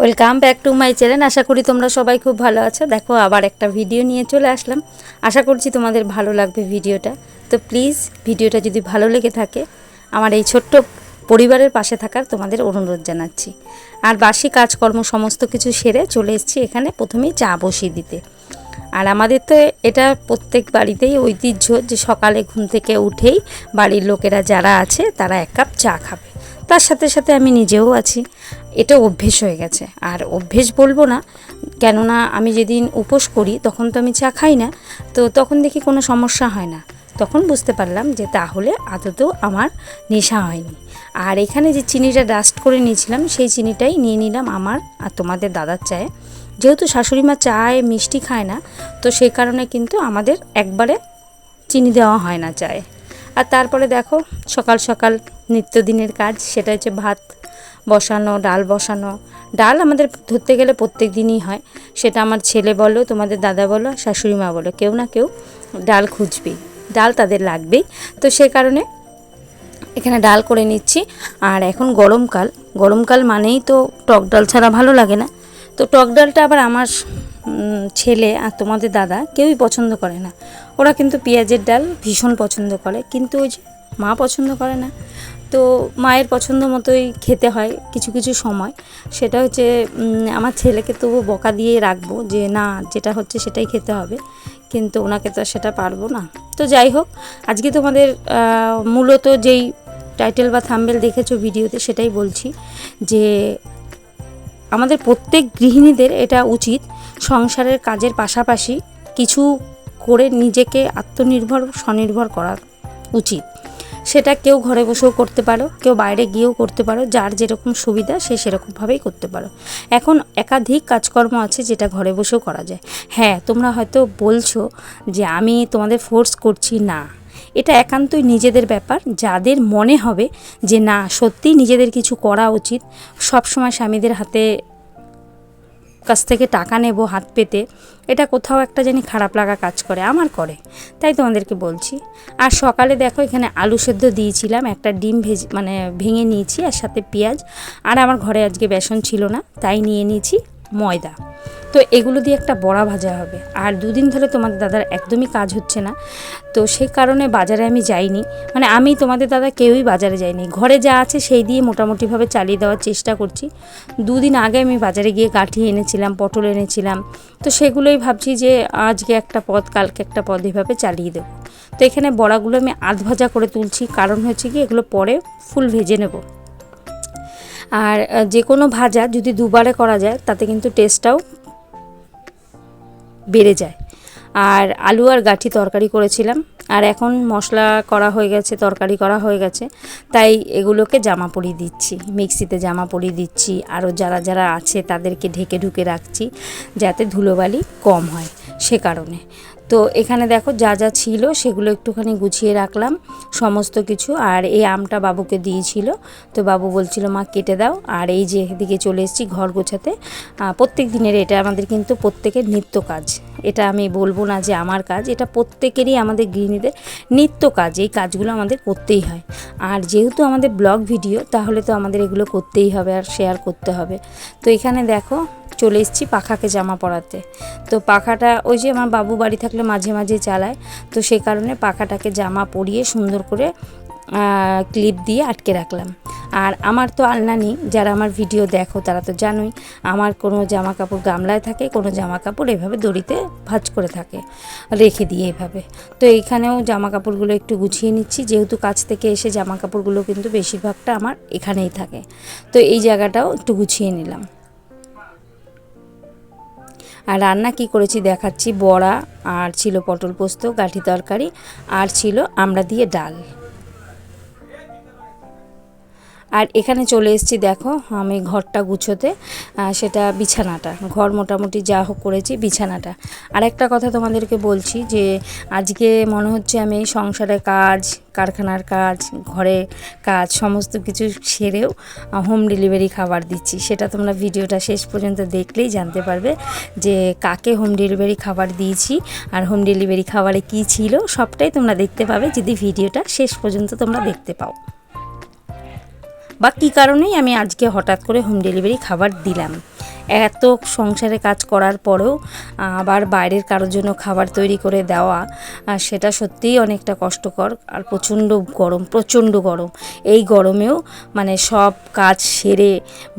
Welcome back to my channel আশা করি তোমরা সবাই খুব ভালো আছো। দেখো, আবার একটা ভিডিও নিয়ে চলে আসলাম। আশা করছি তোমাদের ভালো লাগবে ভিডিওটা। তো প্লিজ ভিডিওটা যদি ভালো লেগে থাকে, আমার এই ছোট্ট পরিবারের পাশে থাকার তোমাদের অনুরোধ জানাচ্ছি। আর বাসি কাজকর্ম সমস্ত কিছু সেরে চলে এসেছি এখানে প্রথমেই চা বসিয়ে দিতে। আর আমাদের তো এটা প্রত্যেক বাড়িতেই ঐতিহ্য যে সকালে ঘুম থেকে উঠেই বাড়ির লোকেরা যারা আছে, তারা এক কাপ চা খাবে। তার সাথে সাথে আমি নিজেও আছি। এটা অভ্যেস হয়ে গেছে। আর অভ্যেস বলব না, কেননা আমি যেদিন উপোস করি, তখন তো আমি চা খাই না, তো তখন দেখি কোনো সমস্যা হয় না। তখন বুঝতে পারলাম যে তাহলে আদতেও আমার নেশা হয়নি। আর এখানে যে চিনিটা ডাস্ট করে নিয়েছিলাম, সেই চিনিটাই নিয়ে নিলাম আমার আর তোমাদের দাদার চায়ে। যেহেতু শাশুড়ি মা চায় মিষ্টি খায় না, তো সেই কারণে কিন্তু আমাদের একবারে চিনি দেওয়া হয় না চায়ে। আর তারপরে দেখো, সকাল সকাল নিত্যদিনের কাজ, সেটা হচ্ছে ভাত বসানো, ডাল বসানো। ডাল আমাদের ধরতে গেলে প্রত্যেক দিনই হয়। সেটা আমার ছেলে বলো, তোমাদের দাদা বলো শাশুড়ি মা বলো, কেউ না কেউ ডাল খুঁজবেই। ডাল তাদের লাগবেই। তো সে কারণে এখানে ডাল করে নিচ্ছি। আর এখন গরমকাল গরমকাল মানেই তো টক ডাল ছাড়া ভালো লাগে না। তো টক ডালটা আবার আমার ছেলে আর তোমাদের দাদা কেউই পছন্দ করে না। ওরা কিন্তু পেঁয়াজের ডাল ভীষণ পছন্দ করে। কিন্তু ওই যে মা পছন্দ করে না। তো মায়ের পছন্দ মতোই খেতে হয় কিছু কিছু সময়। সেটা হচ্ছে আমার ছেলেকে তবু বকা দিয়ে রাখব যে, না, যেটা হচ্ছে সেটাই খেতে হবে। কিন্তু ওনাকে তো সেটা পারব না। তো যাই হোক, আজকে তোমাদের মূলত যেই টাইটেল বা থাম্বেল দেখেছ ভিডিওতে সেটাই বলছি যে, আমাদের প্রত্যেক গৃহিণীদের এটা উচিত সংসারের কাজের পাশাপাশি কিছু করে নিজেকে আত্মনির্ভর, স্বনির্ভর করা উচিত। সেটা কেউ ঘরে বসেও করতে পারো, কেউ বাইরে গিয়েও করতে পারো, যার যেরকম সুবিধা সে সেরকমভাবেই করতে পারো। এখন একাধিক কাজকর্ম আছে যেটা ঘরে বসেও করা যায়। হ্যাঁ তোমরা হয়তো বলছো যে আমি তোমাদের ফোর্স করছি, না। এটা একান্তই নিজেদের ব্যাপার। যাদের মনে হবে যে, না, সত্যিই নিজেদের কিছু করা উচিত, সবসময় স্বামীদের হাতে কাছ থেকে টাকা নেব হাত পেতে, এটা কোথাও একটা জানি খারাপ লাগা কাজ করে, আমার করে। তাই তোমাদেরকে বলছি। আর সকালে দেখো এখানে আলু সেদ্ধ দিয়েছিলাম, একটা ডিম ভেজ মানে ভেঙে নিয়েছি আর সাথে পেঁয়াজ। আর আমার ঘরে আজকে বেসন ছিল না, তাই নিয়ে নিয়েছি। ময়দা। তো এগুলো দিয়ে একটা বড়া ভাজা হবে। আর দুদিন ধরে তোমাদের দাদার একদমই কাজ হচ্ছে না। তো সেই কারণে বাজারে আমি যাইনি। মানে আমি তোমাদের দাদা কেউই বাজারে যাইনি। ঘরে যা আছে সেই দিয়ে মোটামুটিভাবে চালিয়ে দেওয়ার চেষ্টা করছি। দুদিন আগে আমি বাজারে গিয়ে কাঠি এনেছিলাম, পটল এনেছিলাম। তো সেগুলোই ভাবছি যে আজকে একটা পদ, কালকে একটা পদ এভাবে চালিয়ে দেবো। তো এখানে বড়াগুলো আমি আধ ভাজা করে তুলছি। কারণ হচ্ছে কি, এগুলো পরে ফুল ভেজে নেব। আর যে কোনো ভাজা যদি দুবারে করা যায়, তাতে কিন্তু টেস্টটাও বেড়ে যায়। আর আলু আর গাঠি তরকারি করেছিলাম, আর এখন মশলা করা হয়ে গেছে, তরকারি করা হয়ে গেছে, তাই এগুলোকে জামা পরিয়ে দিচ্ছি, মিক্সিতে জামা পরিয়ে দিচ্ছি, আরও যারা যারা আছে তাদেরকে ঢেকে ঢুকে রাখছি, যাতে ধুলোবালি কম হয়। সে কারণে। তো এখানে দেখো যা যা ছিল সেগুলো একটুখানি গুছিয়ে রাখলাম, সমস্ত কিছু। আর এই আমটা বাবুকে দিয়েছিল। তো বাবু বলছিল, মা, কেটে দাও। আর এই যে এদিকে চলে এসেছি ঘর গোছাতে। প্রত্যেক দিনের এটা আমাদের কিন্তু প্রত্যেকের নিত্য কাজ। এটা আমি বলব না যে আমার কাজ, এটা প্রত্যেকেরই আমাদের গৃহিণীদের নিত্য কাজ। এই কাজগুলো আমাদের করতেই হয়। আর যেহেতু আমাদের ব্লগ ভিডিও, তাহলে তো আমাদের এগুলো করতেই হবে আর শেয়ার করতে হবে। তো এখানে দেখো চলে এসেছি পাখাকে জামা পরাতে। তো পাখাটা ওই যে আমার বাবু বাড়ি থাকলে মাঝে মাঝে চালায়। তো সেই কারণে পাখাটাকে জামা পরিয়ে সুন্দর করে ক্লিপ দিয়ে আটকে রাখলাম। আর আমার তো আলনা নেই, যারা আমার ভিডিও দেখো তারা তো জানোই, আমার কোনো জামা কাপড় গামলায় থাকে, কোনো জামা কাপড় এভাবে দড়িতে ভাঁজ করে থাকে, রেখে দিয়ে এভাবে। তো এইখানেও জামা কাপড়গুলো একটু গুছিয়ে নিচ্ছি, যেহেতু কাছ থেকে এসে জামা কাপড়গুলো কিন্তু বেশিরভাগটা আমার এখানেই থাকে। তো এই জায়গাটাও একটু গুছিয়ে নিলাম। আর রান্না কি করেছি দেখাচ্ছি, বড়া আর ছিল পটল পোস্ত, গাঠি তরকারি, আর ছিল আমরা দিয়ে ডাল। আর এখানে চলে এসেছি, দেখো, আমি ঘরটা গুছোতে সেটা বিছানাটা। ঘর মোটামুটি যা হোক করেছি, বিছানাটা। আর একটা কথা তোমাদেরকে বলছি যে, আজকে মনে হচ্ছে আমি সংসারের কাজ, কারখানার কাজ, ঘরে কাজ, সমস্ত কিছু সেরেও হোম ডেলিভারি খাবার দিচ্ছি। সেটা তোমরা ভিডিওটা শেষ পর্যন্ত দেখলেই জানতে পারবে যে, কাকে হোম ডেলিভারি খাবার দিয়েছি আর হোম ডেলিভারি খাবারে কী ছিল, সবটাই তোমরা দেখতে পাবে যদি ভিডিওটা শেষ পর্যন্ত তোমরা দেখতে পাও। বা কী কারণেই আমি আজকে হঠাৎ করে হোম ডেলিভারি খাবার দিলাম? এত সংসারে কাজ করার পরেও, আবার বাইরের কারোর জন্য খাবার তৈরি করে দেওয়া সেটা সত্যিই অনেকটা কষ্টকর আর প্রচণ্ড গরম প্রচণ্ড গরম। এই গরমেও মানে সব কাজ সেরে,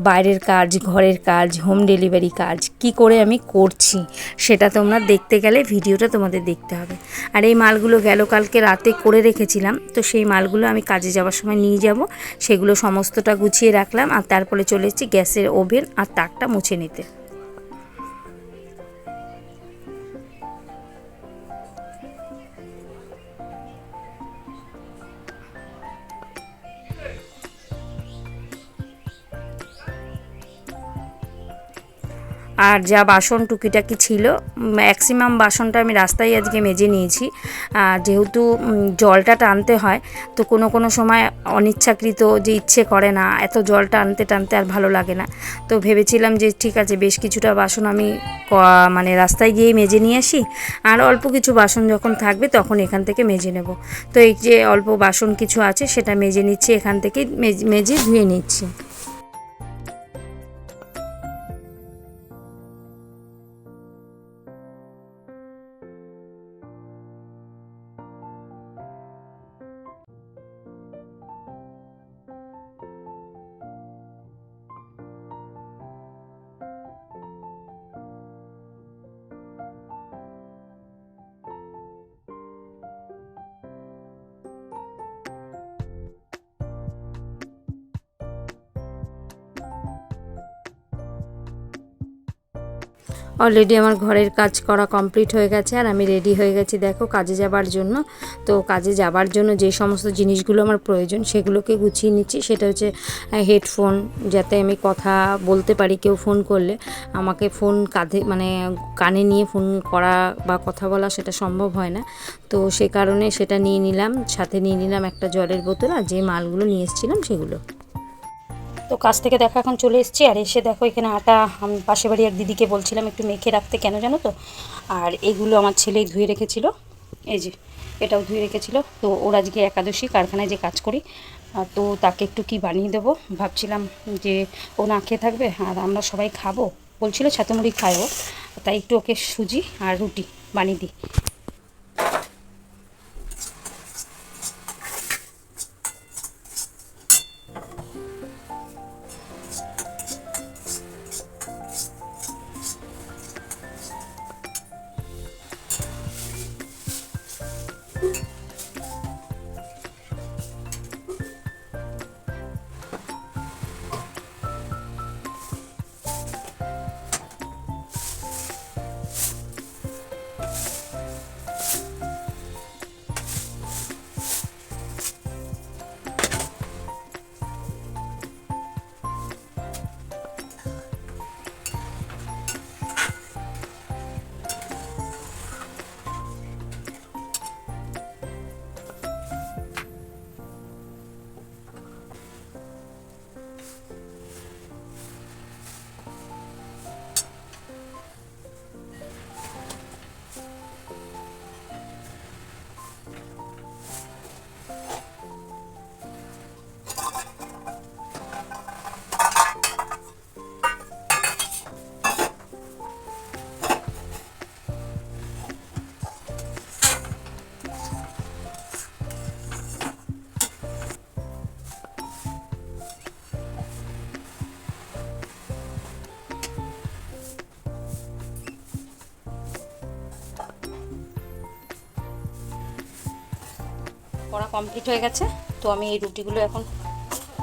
বাইরের কাজ, ঘরের কাজ হোম ডেলিভারি কাজ, কি করে আমি করছি, সেটা তোমরা দেখতে গেলে ভিডিওটা তোমাদের দেখতে হবে। আর এই মালগুলো গেল কালকে রাতে করে রেখেছিলাম, তো সেই মালগুলো আমি কাজে যাওয়ার সময় নিয়ে যাব, সেগুলো সমস্তটা গুছিয়ে রাখলাম, আর তারপরে চলে এসেছি গ্যাসের ওভেন আর তাকটা মুছে নিতে। আর যা বাসন টুকিটাকি ছিল ম্যাক্সিমাম বাসনটা আমি রাস্তায় আজকে মেজে নিয়েছি। আর যেহেতু জলটা টানতে হয়, তো কোনো কোনো সময় অনিচ্ছাকৃত যে ইচ্ছে করে না, এত জল টানতে টানতে আর ভালো লাগে না। তো ভেবেছিলাম যে ঠিক আছে, বেশ কিছুটা বাসন আমি মানে রাস্তায় গিয়েই মেজে নিয়ে আসি। আর অল্প কিছু বাসন যখন থাকবে তখন এখান থেকে মেজে নেব। তো এই যে অল্প বাসন কিছু আছে, সেটা মেজে নিচ্ছি, এখান থেকে মেজে ধুয়ে নিচ্ছি। অলরেডি আমার ঘরের কাজ করা কমপ্লিট হয়ে গেছে আর আমি রেডি হয়ে গেছি, দেখো কাজে যাবার জন্য। তো কাজে যাবার জন্য যে সমস্ত জিনিসগুলো আমার প্রয়োজন সেগুলোকে গুছিয়ে নিচ্ছি। সেটা হচ্ছে হেডফোন যাতে আমি কথা বলতে পারি, কেউ ফোন করলে। আমাকে ফোন কাঁধে মানে কানে নিয়ে ফোন করা বা কথা বলা সেটা সম্ভব হয় না। তো সে কারণে সেটা নিয়ে নিলাম, সাথে নিয়ে নিলাম একটা জলের বোতল আর যে মালগুলো নিয়ে এসেছিলাম সেগুলো। তো কাছ থেকে দেখা এখন চলে এসেছি, আর এসে দেখো এখানে আটা, আমি পাশে বাড়ি এক দিদিকে বলছিলাম একটু মেখে রাখতে, কেন জানো তো? আর এগুলো আমার ছেলেই ধুয়ে রেখেছিল, এই যে এটাও ধুয়ে রেখেছিল। তো ওর আজকে একাদশী, কারখানায় যে কাজ করি তো তাকে একটু কি বানিয়ে দেবো? ভাবছিলাম যে ও না খেয়ে থাকবে, আর আমরা সবাই খাব। বলছিল ছাতুমুড়ি খায়ও, তাই একটু ওকে সুজি আর রুটি বানিয়ে দিই। কমপ্লিট হয়ে গেছে। তো আমি এই রুটিগুলো এখন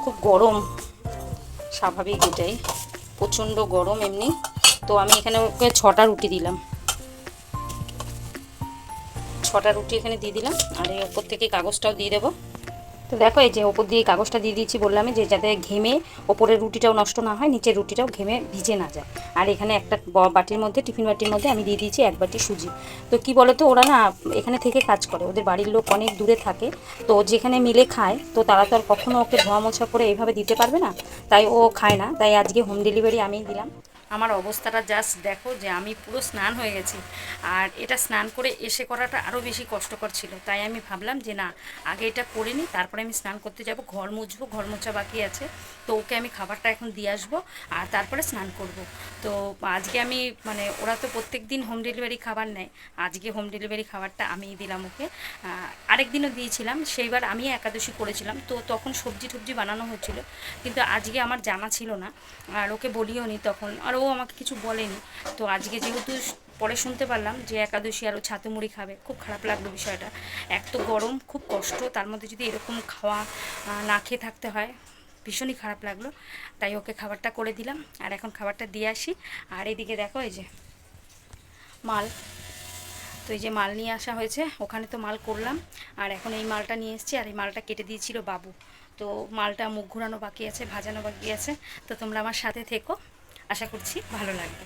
খুব গরম, স্বাভাবিক এটাই। প্রচণ্ড গরম এমনি। তো আমি এখানে ওকে ছটা রুটি দিলাম। ছটা রুটি এখানে দিয়ে দিলাম। আর এই ওপর থেকে কাগজটাও দিয়ে দেবো। তো দেখো এই যে ওপর দিয়ে কাগজটা দিয়ে দিয়েছি বললাম যে যাতে ঘেমে ওপরের রুটিটাও নষ্ট না হয়, নিচের রুটিটাও ঘেমে ভিজে না যায়। আর এখানে একটা বাটির মধ্যে, টিফিন বাটির মধ্যে আমি দিয়ে দিয়েছি এক বাটি সুজি। তো কি বলো তো ওরা না এখানে থেকে কাজ করে, ওদের বাড়ির লোক অনেক দূরে থাকে। তো যেখানে মিলে খায়, তো তারা তো আর কখনও ওকে ধোয়া মোছা করে এইভাবে দিতে পারবে না। তাই ও খায় না। তাই আজকে হোম ডেলিভারি আমিই দিলাম। আমার অবস্থাটা জাস্ট দেখো যে আমি পুরো স্নান হয়ে গেছি। আর এটা স্নান করে এসে করাটা আরও বেশি কষ্টকর ছিল। তাই আমি ভাবলাম যে না, আগে এটা করে নিই, তারপরে আমি স্নান করতে যাব, ঘর মুছবো, ঘর মোছা বাকি আছে। তো ওকে আমি খাবারটা এখন দিয়ে আসব আর তারপরে স্নান করব। তো আজকে আমি মানে ওরা তো প্রত্যেক দিন হোম ডেলিভারি খাবার নেয়। আজকে হোম ডেলিভারি খাবারটা আমিই দিলাম ওকে। আরেক দিনও দিয়েছিলাম, সেইবার আমি একাদশী করেছিলাম। তো তখন সবজি টবজি বানানো হচ্ছিল, কিন্তু আজকে আমার জানা ছিল না। আর ওকে বলিও নি তখন। আর ও আমাকে কিছু বলেনি। তো আজকে যেহেতু পরে শুনতে পারলাম যে একাদশী আরও ছাতু মুড়ি খাবে, খুব খারাপ লাগল বিষয়টা। এক তো গরম, খুব কষ্ট, তার মধ্যে যদি এরকম খাওয়া না খেয়ে থাকতে হয়, ভীষণই খারাপ লাগল। তাই ওকে খাবারটা করে দিলাম, আর এখন খাবারটা দিয়ে আসি। আর এদিকে দেখো এই যে মাল। তো এই যে মাল নিয়ে আসা হয়েছে, ওখানে তো মাল করলাম। আর এখন এই মালটা নিয়ে এসেছি, আর এই মালটা কেটে দিয়েছিল বাবু। তো মালটা মুখ ঘোরানো বাকি আছে, ভাজানো বাকি আছে। তো তোমরা আমার সাথে থেকো। আশা করছি ভালো লাগবে।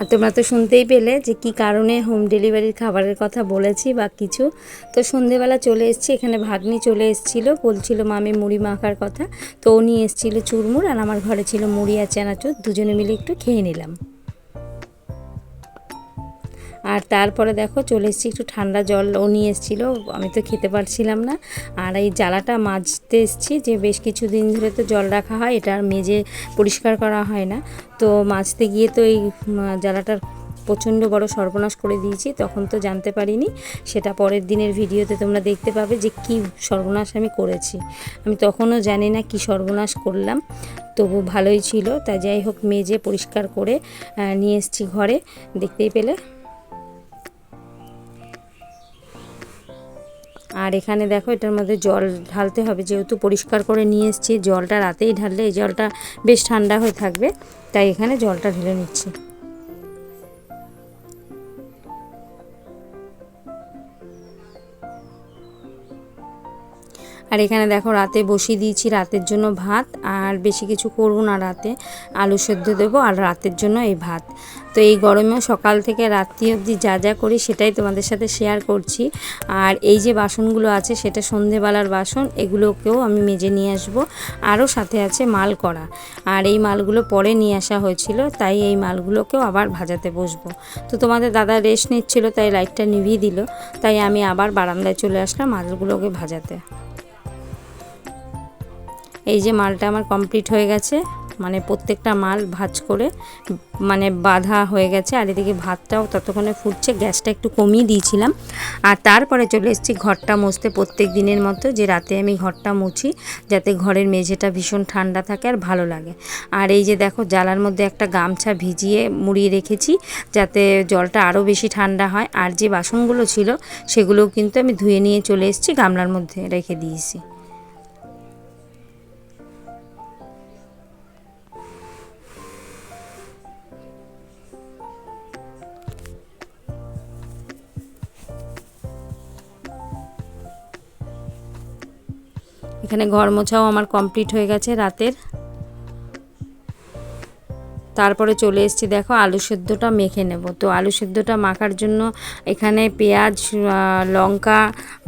আর তোমরা তো শুনতেই পেলে যে কি কারণে হোম ডেলিভারির খাবারের কথা বলেছি বা কিছু। তো সন্ধেবেলা চলে এসেছি, এখানে ভাগ্নি চলে এসেছিল, বলছিল মামি মুড়ি মাখার কথা। তো উনি এসেছিল চুরমুর আর আমার ঘরে ছিল মুড়ি আর চানাচুর। দুজনে মিলে একটু খেয়ে নিলাম। আর তারপরে দেখো চলে এসেছি, একটু ঠান্ডা জল ও নিয়ে এসেছিল, আমি তো খেতে পারছিলাম না। আর এই জ্বালাটা মাজতে এসেছি যে বেশ কিছু দিন ধরে তো জল রাখা হয়, এটা আর মেজে পরিষ্কার করা হয় না। তো মাজতে গিয়ে তো এই জ্বালাটার প্রচণ্ড বড় সর্বনাশ করে দিয়েছি, তখন তো জানতে পারিনি। সেটা পরের দিনের ভিডিওতে তোমরা দেখতে পাবে যে কি সর্বনাশ আমি করেছি। আমি তখনও জানি না কি সর্বনাশ করলাম, তবু ভালোই ছিল। তা যাই হোক, মেজে পরিষ্কার করে নিয়ে এসেছি ঘরে, দেখতেই পেলে? আর এখানে দেখো এটার মধ্যে জল ঢালতে হবে, যেহেতু পরিষ্কার করে নিয়ে এসছি, জলটা রাতেই ঢাললে এই জলটা বেশ ঠান্ডা হয়ে থাকবে, তাই এখানে জলটা ঢেলে নিচ্ছি। আর এখানে দেখো রাতে বসিয়ে দিয়েছি রাতের জন্য ভাত, আর বেশি কিছু করব না রাতে। আলু সেদ্ধ দেবো আর রাতের জন্য এই ভাত। তো এই গরমেও সকাল থেকে রাত্রি অবধি যা যা করি সেটাই তোমাদের সাথে শেয়ার করছি। আর এই যে বাসনগুলো আছে সেটা সন্ধেবেলার বাসন, এগুলোকেও আমি মেজে নিয়ে আসব। আরও সাথে আছে মাল করা। আর এই মালগুলো পরে নিয়ে আসা হয়েছিল, তাই এই মালগুলোকেও আবার ভাজাতে বসবো। তো তোমাদের দাদা রেস্ট নিচ্ছিল, তাই লাইটটা নিভিয়ে দিল। তাই আমি আবার বারান্দায় চলে আসলাম মালগুলোকে ভাজাতে। এই যে মালটা আমার কমপ্লিট হয়ে গেছে মানে প্রত্যেকটা মাল ভাজ করে মানে বাঁধা হয়ে গেছে, আর এদিকে ভাতটাও ততক্ষণে ফুটছে, গ্যাসটা একটু কমিয়ে দিয়েছিলাম। আর তারপরে চলে এসেছি ঘরটা মুছতে প্রত্যেক দিনের মতো, যে রাতে আমি ঘরটা মুছি, যাতে ঘরের মেঝেটা ভীষণ ঠান্ডা থাকে আর ভালো লাগে। আর এই যে দেখো, জ্বালার মধ্যে একটা গামছা ভিজিয়ে মুড়িয়ে রেখেছি, যাতে জলটা আরও বেশি ঠান্ডা হয়। আর যে বাসনগুলো ছিল, সেগুলোও কিন্তু আমি ধুয়ে নিয়ে চলে এসেছি, গামলার মধ্যে রেখে দিয়েছি। এখানে ঘর মোছাও আমার কমপ্লিট হয়ে গেছে রাতের। তারপরে চলে এসেছি, দেখো আলু সেদ্ধটা মেখে নেব। তো আলু সেদ্ধটা মাখার জন্য এখানে পেঁয়াজ লঙ্কা,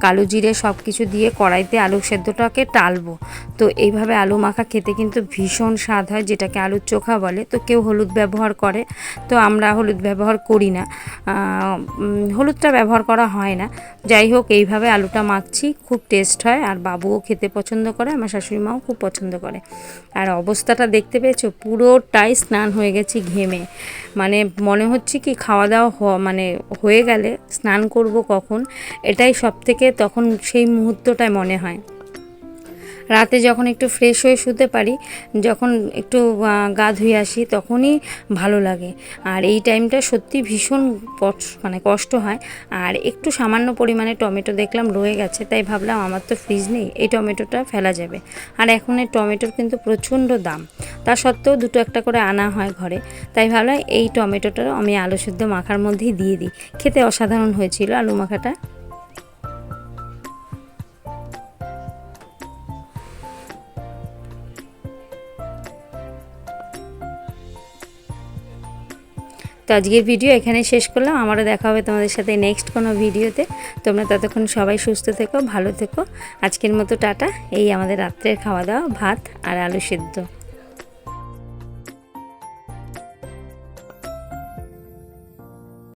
কালো জিরে সব কিছু দিয়ে কড়াইতে আলু সেদ্ধটাকে টালবো। তো এইভাবে আলু মাখা খেতে কিন্তু ভীষণ স্বাদ হয়, যেটাকে আলুর চোখা বলে। তো কেউ হলুদ ব্যবহার করে, তো আমরা হলুদ ব্যবহার করি না। হলুদটা ব্যবহার করা হয় না। যাই হোক, এইভাবে আলুটা মাখছি, খুব টেস্ট হয়। আর বাবুও খেতে পছন্দ করে, আমার শাশুড়ি মাও খুব পছন্দ করে। আর অবস্থাটা দেখতে পেয়েছ? পুরোটাই স্নান হয়ে গেছি ঘেমে। মানে মনে হচ্ছে কি খাওয়া দাওয়া মানে হয়ে গেলে স্নান করব কখন? এটাই সব থেকে তখন সেই মুহূর্তটাই মনে হয়। রাতে যখন একটু ফ্রেশ হয়ে শুতে পারি, যখন একটু গা ধুয়ে আসি, তখনই ভালো লাগে। আর এই টাইমটা সত্যি ভীষণ মানে কষ্ট হয়। আর একটু সামান্য পরিমাণে টমেটো দেখলাম রয়ে গেছে, তাই ভাবলাম আমার তো ফ্রিজ নেই, এই টমেটোটা ফেলা যাবে। আর এখন এই টমেটোর কিন্তু প্রচণ্ড দাম। তা সত্ত্বেও দুটো একটা করে আনা হয় ঘরে। তাই ভাবলাম এই টমেটোটা আমি আলু সিদ্ধ মাখার মধ্যেই দিয়ে দিই। খেতে অসাধারণ হয়েছিল আলু মাখাটা। তো আজকের ভিডিও এখানে শেষ করলাম। আমারও দেখা হবে তোমাদের সাথে নেক্সট কোনো ভিডিওতে। তোমরা ততক্ষণ সবাই সুস্থ থেকো, ভালো থেকো। আজকের মতো টাটা। এই আমাদের রাত্রের খাওয়া দাওয়া, ভাত আর আলু সেদ্ধ।